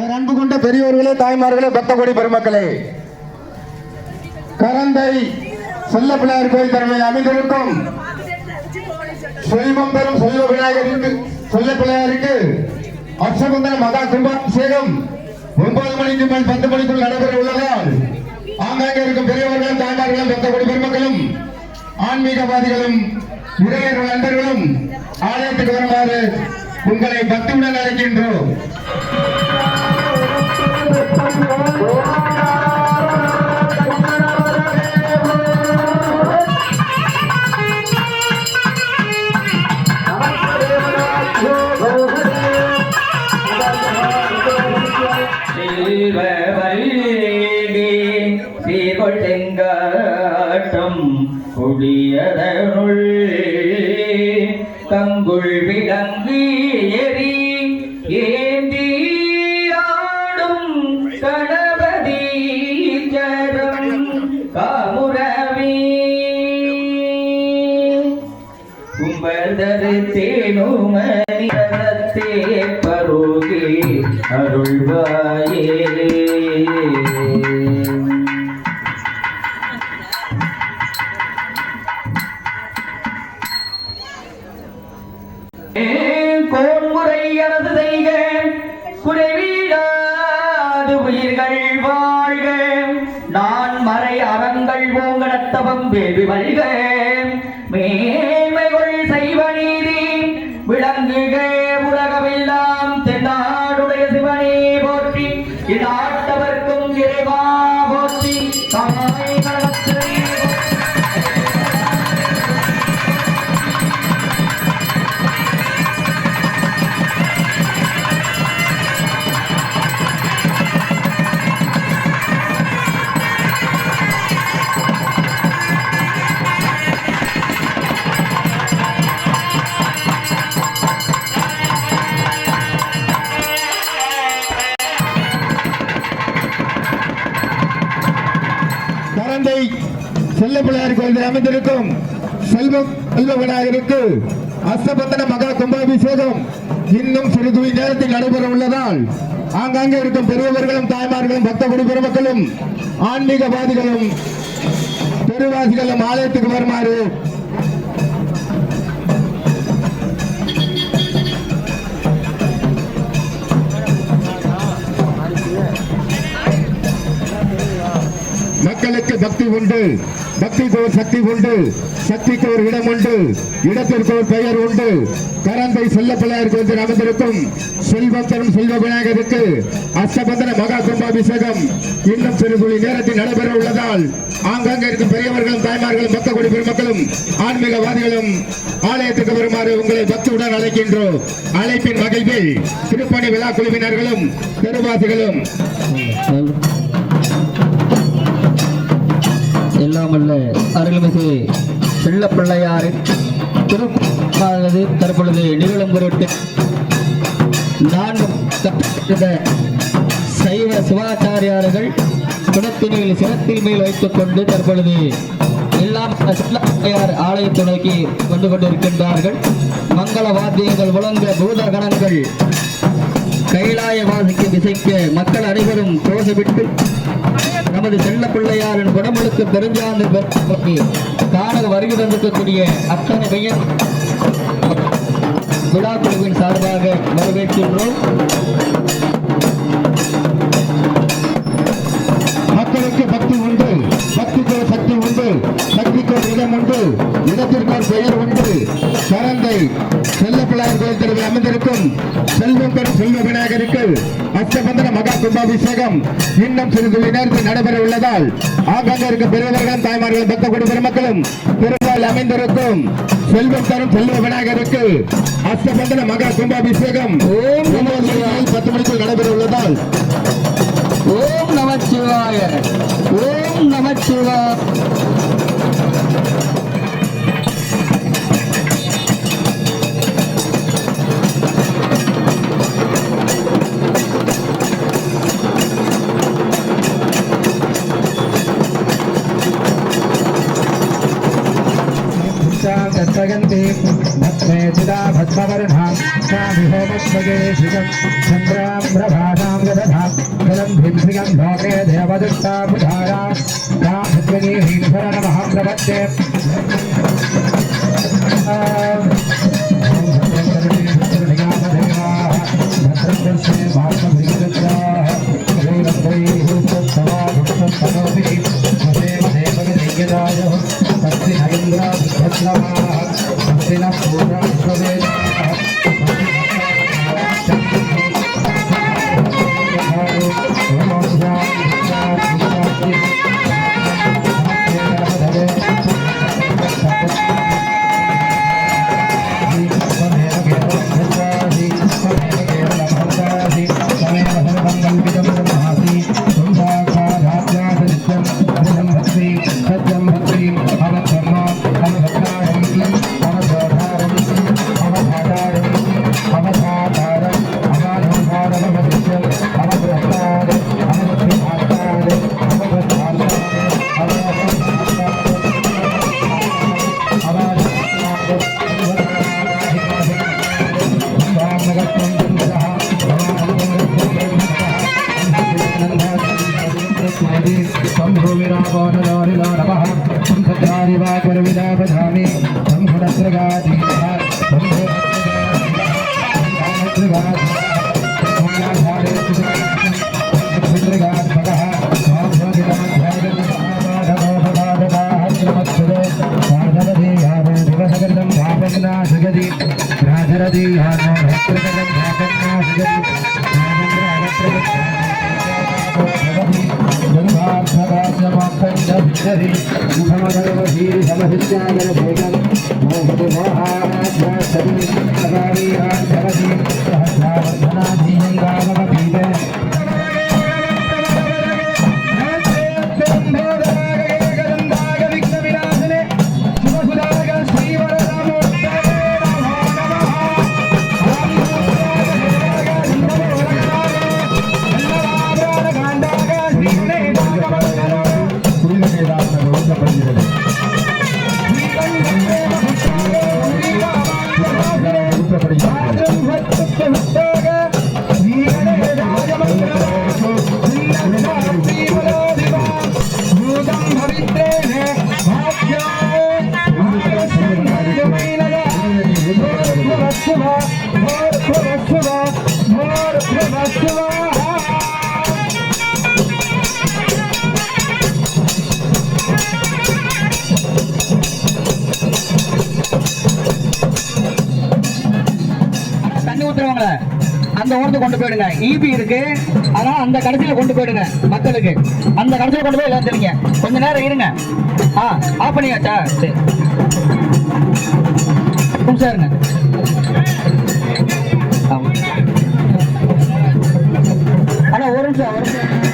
என் அன்பு கொண்ட பெரியோர்களே தாய்மார்களே பக்தகோடி பெருமக்களே. கரந்தை செல்ல பிள்ளையார் கோயில் தலைமை அமைந்திருக்கும் செல்வம் பெறும் செல்வ விநாயகருக்கு செல்ல பிள்ளையாருக்கு அக்ஷகுந்தன மகா கும்பாபிஷேகம் ஒன்பது மணிக்கு மேல் பத்து மணிக்குள் நடைபெற உள்ளதால் ஆங்காங்கே இருக்கும் பெரியவர்களும் தாய்மார்களும் பக்தகோடி பெருமக்களும் ஆன்மீகவாதிகளும் இளைஞர்கள் நண்பர்களும் ஆலயத்துக்கு வருமாறு உங்களை பக்தியுடன் அழைக்கின்றோம். செல்வவல்லினி சீர்கொண்டெங்காட்டம் கொடியதனுள் கங்குள் கும்பதரு பருகி அருள்வாயே. கோன்முறை செய்க குறைவீடாது உயிர்கள் வாழ்க. நான் மறை அறங்கள் ஓங்கடத்தவம் வேள்வி மல்க. மே রে বাবতী সময় பிள்ளையார் கோயிலில் அமைந்திருக்கும் செல்வம் செல்வ விநாயகருக்கு அஸ்தபந்தன மகா கும்பாபிஷேகம் இன்னும் சிறிது நேரத்தில் நடைபெற உள்ளதால் ஆங்காங்கே இருக்கும் பெரியவர்களும் தாய்மார்களும் பக்த குடி பெருமக்களும் ஆன்மீகவாதிகளும் பெருவாசிகளும் ஆலயத்துக்கு வருமாறு சக்தி உண்டு. பக்திக்கு ஒரு சக்தி உண்டு. சக்திக்கு ஒரு இடம் உண்டு. இடத்திற்கு ஒரு பெயர் உண்டு. கரந்தை செல்ல பிள்ளையார் கோயில் அமைந்திருக்கும் செல்வம் செல்வ விநாயகருக்கு அஷ்டபந்தன மகா கும்பாபிஷேகம் இன்னும் சிறு துளி நேரத்தில் நடைபெற உள்ளதால் ஆங்காங்கே இருக்கும் பெரியவர்களும் தாய்மார்களும் பக்த குடி பெருமக்களும் ஆன்மீகவாதிகளும் ஆலயத்துக்கு வருமாறு உங்களை பக்தியுடன் அழைக்கின்றோம். அழைப்பின் மகிழ்வில் திருப்பணி விழா குழுவினர்களும் பெருவாசிகளும் வெள்ள பிள்ளையாரின் திருப்பானது தற்பொழுது நிகழும் பொருட்டு நான்கு கட்டப்பட்ட சைவ சிவாச்சாரியார்கள் குணத்தினில் சிரத்தில் மேல் வைத்துக் கொண்டு தற்பொழுது எல்லாம் செல்ல ஆலயத்தை நோக்கி வந்து கொண்டிருக்கின்றார்கள். மங்கள வாத்தியங்கள் முழங்க பூத கணங்கள் கைலாய வாசிக்கு திசைக்க மக்கள் அனைவரும் கோஷமிட்டு நமது செல்ல பிள்ளையாரின் குடமுழுக்கு பெருஞ்சாந்து பெருமாளை காண வருகை தந்திருக்கக்கூடிய அத்தனை பையன் விழா குழுவின் சார்பாக வரவேற்கின்றோம். மக்களுக்கு பக்தி உண்டு. பக்திக்கு சக்தி உண்டு. சக்திக்கு இடம் உண்டு. இடத்திற்கு ஒரு பெயர் உண்டு. கரந்தை செல்ல பிள்ளையார் கோயில் தெருவில் அமைந்திருக்கும் செல்வம் பெறும் செல்வ விநாயகருக்கு அஷ்டபந்தன மகா கும்பாபிஷேகம் இன்னும் சிறிது நேரத்தில் நடைபெற உள்ளதால் ஆங்காங்க இருக்கும் பெரியவர்களும் தாய்மார்களும் பக்த குடி பெருமக்களும் பெருமாள் அமைந்திருக்கும். செல்வம் தரும் செல்வ விநாயகருக்கு அஷ்டபந்தன மகா கும்பாபிஷேகம் ஓம் நம ஒன்பது மணி முதல் பத்து மணிக்குள் நடைபெற உள்ளதால் ஓம் நமச்சிவாய ஓம் ोग्रे देवदुष्टाबुधारा ह्रीश्वर नमः प्रपद्ये। शिवं चन्द्रां ధరి ముఖమగరవీరి సమహిత్యాగర భూతం మోహతు அந்த ஓரத்தை கொண்டு போயிடுங்க. ஈபி இருக்கு. அதனால அந்த கடைசியில கொண்டு போயிடுங்க மக்களுக்கு. அந்த கடைசியில கொண்டு போய் எல்லாம் தெரியுங்க கொஞ்ச நேரம் இருங்க. ஆ ஆஃப் பண்ணியாச்சா? சரி. நிமிஷம் இருங்க ஆமா. அண்ணா ஒரு நிமிஷம் ஒரு நிமிஷம்.